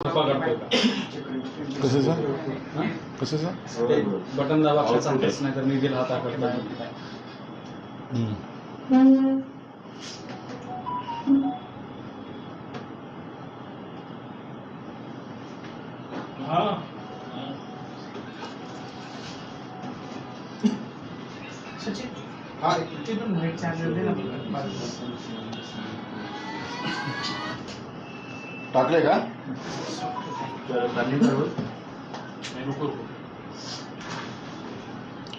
कृपा करतोय का? कशाचा हं? कशाचा ते बटन दाबा काय सांगतेच नाही तर निधी हाताकडे नाही काय. टाकले का?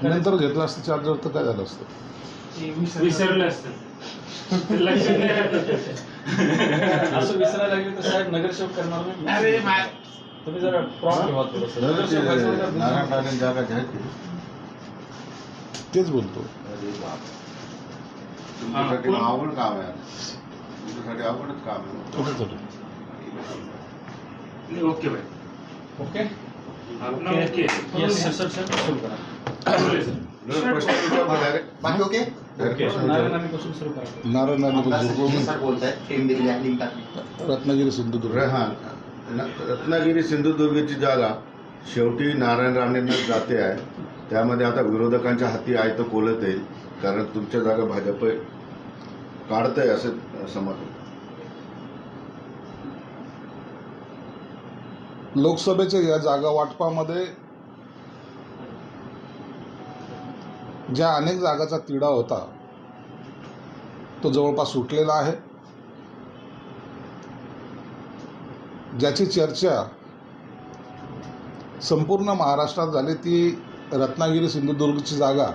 नंतर घेतलं असतं चार्जर तर काय झालं असतं? विसरलं असतं. ते लक्षात नाही राहत. असं विसरायला लागले तर साहेब नगरसेवक करणार नाही. अरे मा- तुम्ही जरा प्रॉप ठेवा थोडंसं. नगरसेवक व्हायचं नारायण राणे जागा घ्यायची तेच बोलतो. अरे बाप. तुमच्यासाठी कोण? अवघड काम आहे. तुमच्यासाठी अवघडच काम आहे. थोडं थोडं ओके भाई ओके? आपला येस सर सर सर सुरू करा. नारायण रत्नागिरी सिंधुदुर्ग. हा. रत्नागिरी सिंधुदुर्गची जागा शेवटी नारायण राणेंना जाते आहे. त्यामध्ये आता विरोधकांच्या हाती आहे तर कोलत येईल. कारण तुमच्या जागा भाजप काढतंय असं समज लोकसभेच्या या जागा वाटपामध्ये ज्या अनेक जागाचा तिढा होता तो जवळपास सुटलेला आहे. ज्याची चर्चा संपूर्ण महाराष्ट्रात झाली ती रत्नागिरी सिंधुदुर्गची जागा.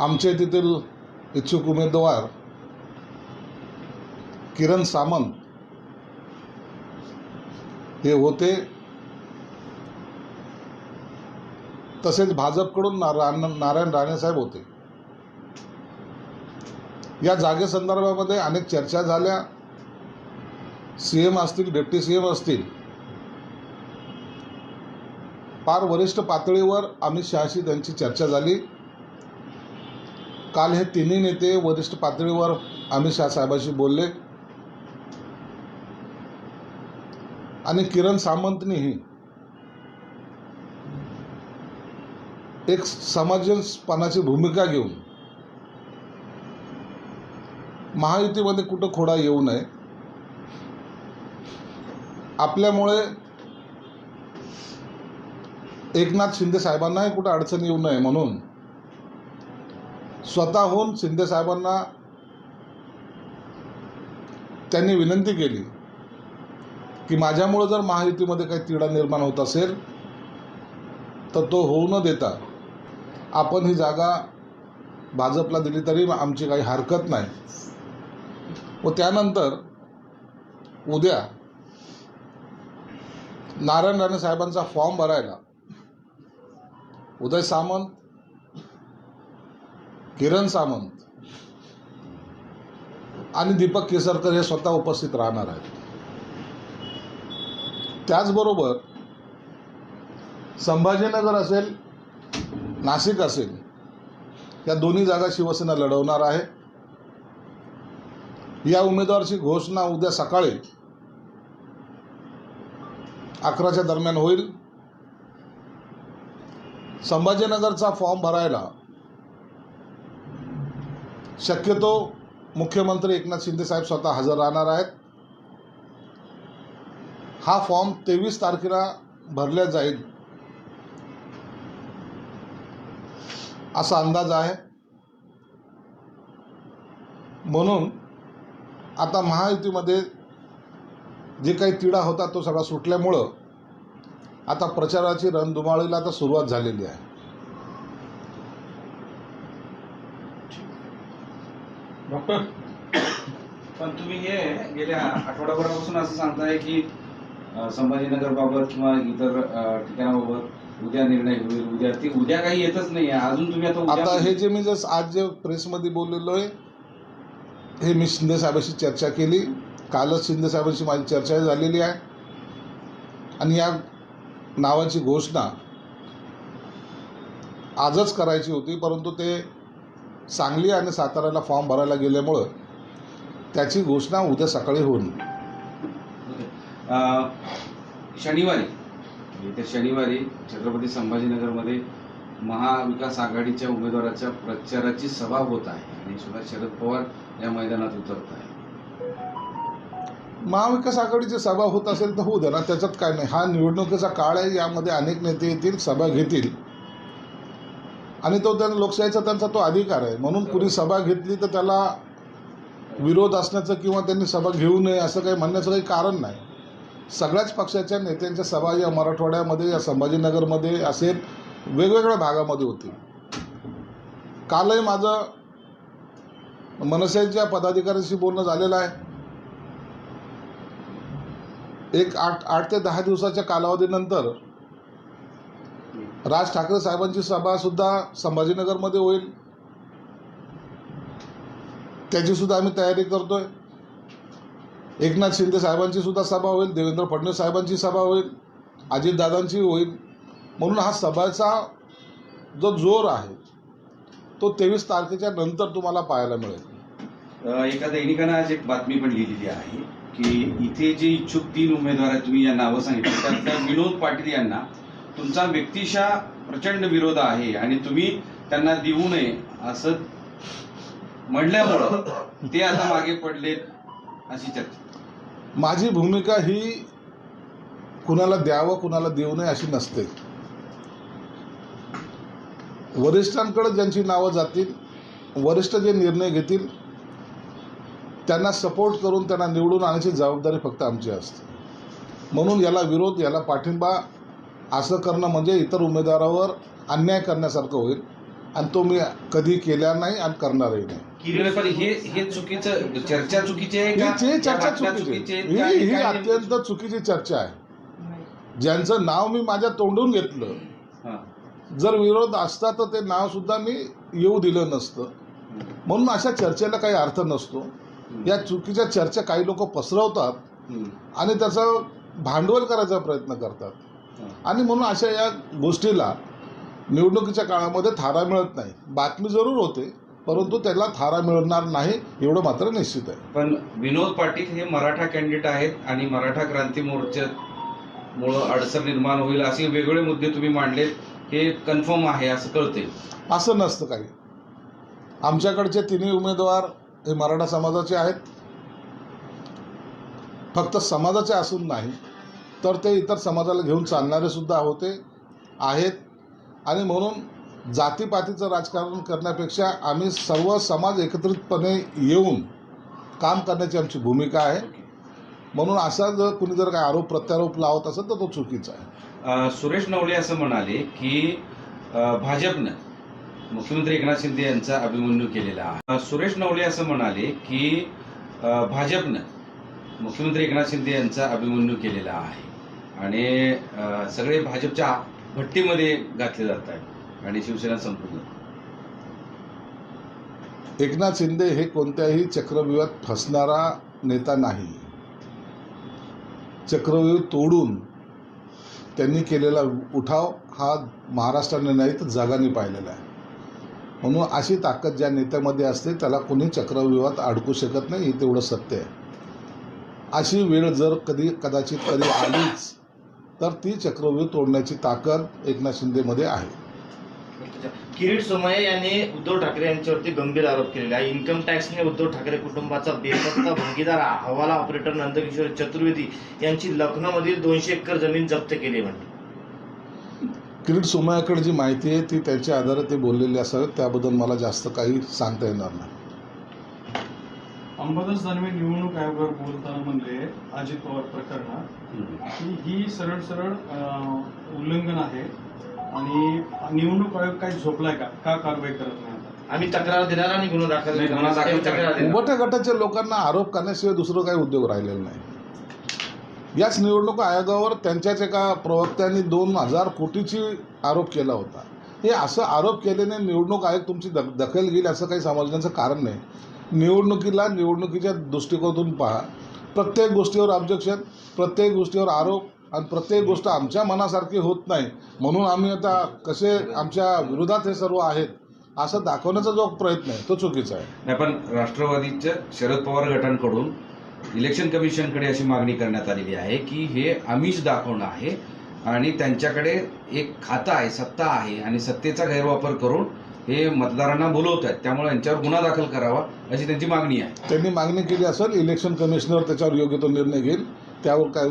आमच्या तेथील इच्छुक उमेदवार किरण सामंत हे होते. तसेच भाजपकडून नारायण नारायण राणेसाहेब होते. या जागेसंदर्भामध्ये अनेक चर्चा झाल्या. सी एम असतील डेप्टी सी एम असतील. फार वरिष्ठ पातळीवर अमित शहाशी त्यांची चर्चा झाली. काल हे तिन्ही नेते वरिष्ठ पातळीवर अमित शहा साहेबांशी बोलले. आणि किरण सामंतनीही एक समाजपणाची भूमिका घेऊन महायुतीमध्ये कुठं खोडा येऊ नये आपल्यामुळे एकनाथ शिंदे साहेबांनाही कुठं अडचण येऊ नये म्हणून स्वतःहून शिंदे साहेबांना त्यांनी विनंती केली. की माझ्यामुळं जर महायुतीमध्ये काही तिढा निर्माण होत असेल तर तो होऊ न देता आपण ही जागा भाजपला दिली तरी आमची काही हरकत नाही. व त्यानंतर उद्या नारायण राणे साहेबांचा फॉर्म भरायला उदय सामंत किरण सामंत आणि दीपक केसरकर हे स्वतः उपस्थित राहणार आहेत. त्याचबरोबर संभाजीनगर असेल नाशिक असेल या दोन्ही जागा शिवसेना लढवणार आहे. या उमेदवाराची घोषणा उद्या सकाळी अकराच्या दरम्यान होईल. संभाजीनगरचा फॉर्म भरायला शक्यतो मुख्यमंत्री एकनाथ शिंदे साहेब स्वतः हजर राहणार आहेत. हा फॉर्म तेवीस तारखेला भरला जाईल. असा अंदाज आहे. म्हणून आता महायुतीमध्ये जे काही तिढा होता तो सगळा सुटल्यामुळं आता प्रचाराची रणधुमाळीला आता सुरुवात झालेली आहे. डॉक्टर पण तुम्ही हे गेल्या आठवडाभरापासून असं सांगताय की संभाजीनगरबाबत किंवा इतर ठिकाणाबाबत उद्या निर्णय होईल. उद्या ते उद्या काही येतच नाही अजून तुम्ही आता आता हे जे मी जस्ट आज जे प्रेसमध्ये बोललेलो आहे हे मी शिंदे साहेबांशी चर्चा केली. कालच शिंदे साहेबांशी माझी चर्चा झालेली आहे. आणि या नावाची घोषणा आजच करायची होती परंतु ते सांगली आणि साताऱ्याला फॉर्म भरायला गेल्यामुळं त्याची घोषणा उद्या सकाळी होईल. शनिवारी येत्या शनिवारी छत्रपती संभाजीनगरमध्ये महाविकास आघाडीच्या उमेदवाराच्या प्रचाराची सभा होत आहे आणि सुद्धा शरद पवार या मैदानात उतरत आहे. महाविकास आघाडीची सभा होत असेल तर होऊ द्या ना त्याच्यात काय नाही. हा निवडणुकीचा काळ आहे यामध्ये अनेक नेते येतील सभा घेतील. आणि तो त्यांना लोकशाहीचा त्यांचा तो अधिकार आहे. म्हणून कुणी सभा घेतली तर त्याला विरोध असण्याचं किंवा त्यांनी सभा घेऊ नये असं काही म्हणण्याचं काही कारण नाही. सगळ्याच पक्षाच्या नेत्यांच्या सभा या मराठवाड्यामध्ये या संभाजीनगरमध्ये असे वेगवेगळ्या भागामध्ये होते कालही माझं मनसेच्या पदाधिकाऱ्यांशी बोलणं झालेलं आहे. एक आठ आठ ते दहा दिवसाच्या कालावधीनंतर राज ठाकरे साहेबांची सभा सुद्धा संभाजीनगरमध्ये होईल. त्याची सुद्धा आम्ही तयारी करतोय. एकनाथ शिंदे साहेबांची सुद्धा सभा होईल देवेंद्र फडणवीस साहेबांची सभा होईल अजितदादांची होईल. म्हणून हा सभाचा जो जोर आहे तो तेवीस तारखेच्या नंतर तुम्हाला पाहायला मिळेल. एका दैनिकानं आज एक बातमी पण लिहिलेली आहे की इथे जे इच्छुक तीन उमेदवार आहेत तुम्ही या नावं सांगितलं. त्यातल्या विनोद पाटील यांना तुमचा व्यक्तिशा प्रचंड विरोध आहे आणि तुम्ही त्यांना देऊ नये असं म्हणल्यामुळं ते आता मागे पडलेत अशी चर्चा. माझी भूमिका ही कुणाला द्यावं कुणाला देऊ नये अशी नसते. वरिष्ठांकडे ज्यांची नावं जातील वरिष्ठ जे निर्णय घेतील त्यांना सपोर्ट करून त्यांना निवडून आणण्याची जबाबदारी फक्त आमची असते. म्हणून याला विरोध याला पाठिंबा असं करणं म्हणजे इतर उमेदवारावर अन्याय करण्यासारखं होईल. आणि तो मी कधी केला नाही आणि करणारही नाही. पण हे हे चुकीचं चर्चा चुकीची आहे का? ही ही चर्चा बातम्या चुकीची ही ही काय अत्यंत चुकीची चर्चा आहे. ज्यांचं नाव मी माझ्या तोंडून घेतलं. हा. जर विरोध असता तर ते नाव सुद्धा मी येऊ दिलं नसतं. म्हणून अशा चर्चेला काही अर्थ नसतो. या चुकीच्या चर्चा काही लोक पसरवतात हम्म. आणि त्याचं भांडवल करायचा प्रयत्न करतात. हा. आणि म्हणून अशा या गोष्टीला निवडणुकीच्या काळामध्ये थारा मिळत नाही. बातमी जरूर होते परंतु त्याला थारा मिळणार नाही एवढं मात्र निश्चित आहे. पण विनोद पाटील हे मराठा कॅन्डिडेट आहेत आणि मराठा क्रांती मोर्चामुळं अडचण निर्माण होईल असे वेगवेगळे मुद्दे तुम्ही मांडलेत हे कन्फर्म आहे असं कळते असं नसतं काही. आमच्याकडचे तिन्ही उमेदवार हे मराठा समाजाचे आहेत. फक्त समाजाचे असून नाही तर ते इतर समाजाला घेऊन चालणारे सुद्धा होते आहेत. आणि म्हणून जातीपातीचं राजकारण करण्यापेक्षा आम्ही सर्व समाज एकत्रितपणे येऊन काम करण्याची आमची भूमिका आहे. म्हणून असा जर कुणी जर काही आरोप प्रत्यारोप लावत असेल तर तो चुकीचा आहे. सुरेश नवले असं म्हणाले की भाजपनं मुख्यमंत्री एकनाथ शिंदे यांचा अभिमन्यू केलेला आहे. सुरेश नवले असं म्हणाले की भाजपनं मुख्यमंत्री एकनाथ शिंदे यांचा अभिमन्यू केलेला आहे. आणि सगळे भाजपच्या भट्टीमध्ये घातले जात आहेत आणि शिवसेना संपूर्ण. एकनाथ शिंदे हे कोणत्याही चक्रव्यूहात फसणारा नेता नाही. चक्रव्यूह तोडून त्यांनी केलेला उठाव हा महाराष्ट्राने नाही तर जगाने पाहिलेला आहे. म्हणून अशी ताकद ज्या नेत्यामध्ये असते त्याला कोणी चक्रव्यूहात अडकू शकत नाही हे तेवढं सत्य आहे. अशी वेळ जर कधी कदाचित कधी आलीच तर ती चक्रव्यूह तोडण्याची ताकद एकनाथ शिंदेमध्ये आहे. किरीट सोमय्या यांनी उद्धव ठाकरे यांच्यावरती गंभीर आरोप केलेले आहे. इन्कम टॅक्सने उद्धव ठाकरे कुटुंबाचा बेपत्ता भंगीदार हवाला ऑपरेटर नंदकिशोर चतुर्वेदी यांची लखनौमधील दोनशे एकर जमीन जप्त केली म्हणजे किरीट सोमयाकडे जी माहिती आहे ती त्यांच्या आधारे ते बोललेले असावेत. त्याबद्दल मला जास्त काही सांगता येणार नाही. अंबादास दानवे निवडणूक आयोगावर बोलताना म्हणले अजित पवार प्रकरणात. की ही सरळ सरळ उल्लंघन आहे. आणि निवडणूक आयोग काय झोपलाय का? का कारवाई करत नाही आम्ही तक्रार देणार आणि गुन्हा दाखल नाही, गुन्हा दाखल तक्रार देणार. उभट्या गटाच्या लोकांना आरोप करण्याशिवाय दुसरं काही उद्योग राहिलेला नाही. याच निवडणूक आयोगावर त्यांच्याच एका प्रवक्त्यांनी दोन हजार कोटीची आरोप केला होता. हे असं आरोप केल्याने निवडणूक आयोग तुमची दख दखल घेईल असं काही समजण्याचं कारण नाही. निवडणुकीला निवडणुकीच्या दृष्टिकोनातून पहा. प्रत्येक गोष्टीवर ऑब्जेक्शन प्रत्येक गोष्टीवर आरोप आणि प्रत्येक गोष्ट आमच्या मनासारखी होत नाही. म्हणून आम्ही आता कसे आमच्या विरोधात हे सर्व आहेत असं दाखवण्याचा जो प्रयत्न आहे तो चुकीचा आहे. नाही पण राष्ट्रवादीच्या शरद पवार गटांकडून इलेक्शन कमिशनकडे अशी मागणी करण्यात आलेली आहे की हे आमिष दाखवणं आहे आणि त्यांच्याकडे एक खातं आहे सत्ता आहे आणि सत्तेचा गैरवापर करून हे मतदारांना बोलवत आहेत त्यामुळे यांच्यावर गुन्हा दाखल करावा अशी त्यांची मागणी आहे. त्यांनी मागणी केली असेल इलेक्शन कमिशनर त्याच्यावर योग्य तो निर्णय घेईल. त्यावर काय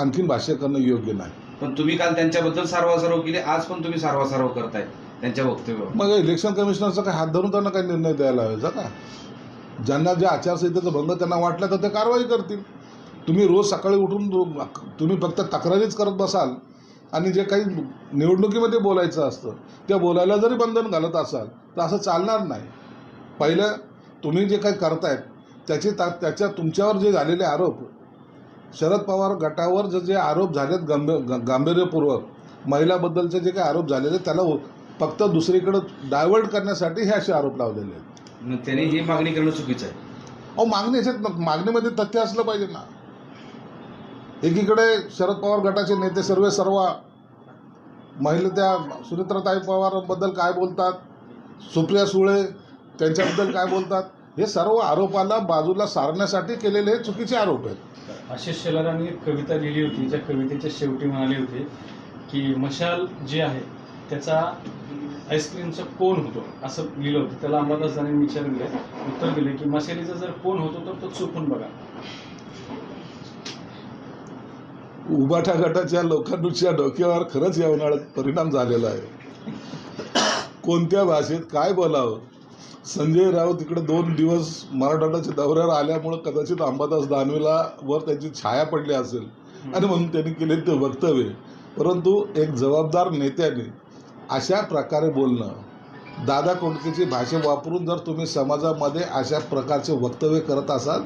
आणखीन भाष्य करणं योग्य नाही. पण तुम्ही काल त्यांच्याबद्दल सारवासारव केली आज पण तुम्ही सारवासारव करताय त्यांच्या वक्तव्यावर. मग इलेक्शन कमिशनरचा काय हात धरून त्यांना काही निर्णय द्यायला हवेचा का ज्यांना जे आचारसंहितेचा भंग त्यांना वाटला तर ते कारवाई करतील. तुम्ही रोज सकाळी उठून तुम्ही फक्त तक्रारीच करत बसाल. आणि जे काही निवडणुकीमध्ये बोलायचं असतं त्या बोलायला जरी बंधन घालत असाल तर असं चालणार नाही. पहिलं तुम्ही जे काही करतायत त्याचे ता त्याच्या तुमच्यावर जे झालेले आरोप शरद पवार गटावर जे जे आरोप झालेत गंभीर गांभीर्यपूर्वक महिलाबद्दलचे जे काही आरोप झालेले त्याला फक्त दुसरीकडे डायव्हर्ट करण्यासाठी हे असे आरोप लावलेले आहेत. त्यांनी ही मागणी करणं चुकीचं आहे. अहो मागणी मागणीमध्ये तथ्य असलं पाहिजे ना. एकीकडे शरद पवार गटाचे नेते सर्व सर्व महिला त्या सुनित्राताई पवारबद्दल काय बोलतात? सुप्रिया सुळे त्यांच्याबद्दल काय बोलतात? हे सर्व आरोपाला बाजूला सारण्यासाठी केलेले हे चुकीचे आरोप आहेत. आशिष शेलारांनी एक कविता लिहिली होती ज्या कवितेच्या शेवटी म्हणाले होते की मशाल जे आहे त्याचा आईस्क्रीमचा कोण होतो? असं लिहिलं होतं. त्याला अंबादास विचारलं उत्तर दिले की मशालीचा जर कोण होतो तर तो चुकून बघा. उबाठा गटाच्या लोकांच्या डोक्यावर खरंच या उन्हाळ्यात परिणाम झालेला आहे. कोणत्या भाषेत काय बोलावं? संजय राऊत तिकडे दोन दिवस मराठवाड्याच्या दौऱ्यावर आल्यामुळं कदाचित अंबादास दानवेला वर त्याची छाया पडली असेल. आणि म्हणून त्यांनी केले ते वक्तव्य. परंतु एक जबाबदार नेत्याने अशा प्रकारे बोलणं. दादा कोंडकेची भाषा वापरून जर तुम्ही समाजामध्ये अशा प्रकारचे वक्तव्य करत असाल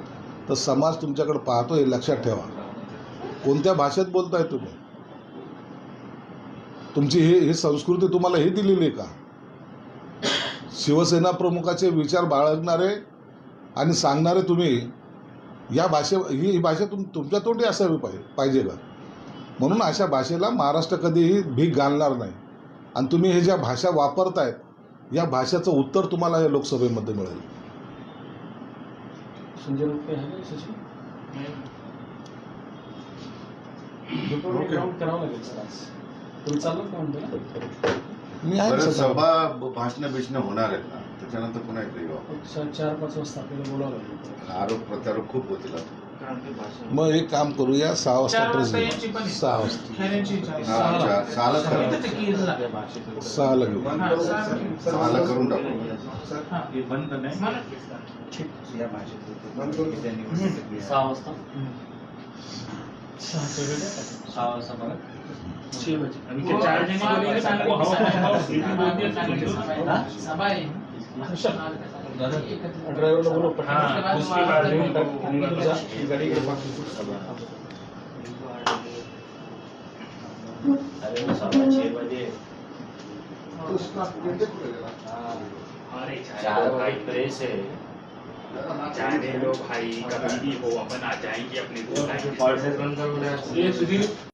तर समाज तुमच्याकडे पाहतो हे लक्षात ठेवा. कोणत्या भाषेत बोलताय तुम्ही? तुमची हे ही संस्कृती तुम्हाला हे दिलेली आहे का? शिवसेना प्रमुखाचे विचार बाळगणारे आणि सांगणारे तुम्ही या भाषे ही ही भाषा तुम तुमच्या तोंडी असावी पाहिजे पाहिजे का? म्हणून अशा भाषेला महाराष्ट्र कधीही भीक घालणार नाही. आणि तुम्ही हे ज्या भाषा वापरतायत या भाषेचं उत्तर तुम्हाला या लोकसभेमध्ये मिळेल. ग्राउंड करावं लागेल सर आज तुम्ही का मी आहे बरं. सभा भाषण बिषणं होणार आहेत ना त्याच्यानंतर पुन्हा एकदा येऊ आपण. चार चार पाच वाजता आपल्याला बोलावं लागेल आरोप प्रत्यारोप खूप होतील आता. मग एक काम करूया सहा वाजता चार वाजता प्रेस यांची पण आहे. सहा वाजता खेळण्याची इच्छा आहे. हा, चार- सहालाच करा. इथं ते कीरला. सहाला घेऊ हा, सहा- सहाला करून टाकू हा. मला- सहा वाजता सहाच्या वेळेला सहा वाजता बघा छे बजे आणि ते चार जणी बोलले ना, हो, हो, हो, हो, हो, बोलते चांगली. सभा आहे. ड्रायव्हरला बोलव हा, पटकन. दुसरी बाजू. आणि तुझा गाडी इकडे पाठव. अरे चार भाई प्रेस है चाहे लो भाई कभी भी हो अपन आ जाएंगे अपने बंद करू द्या. ये सुधीर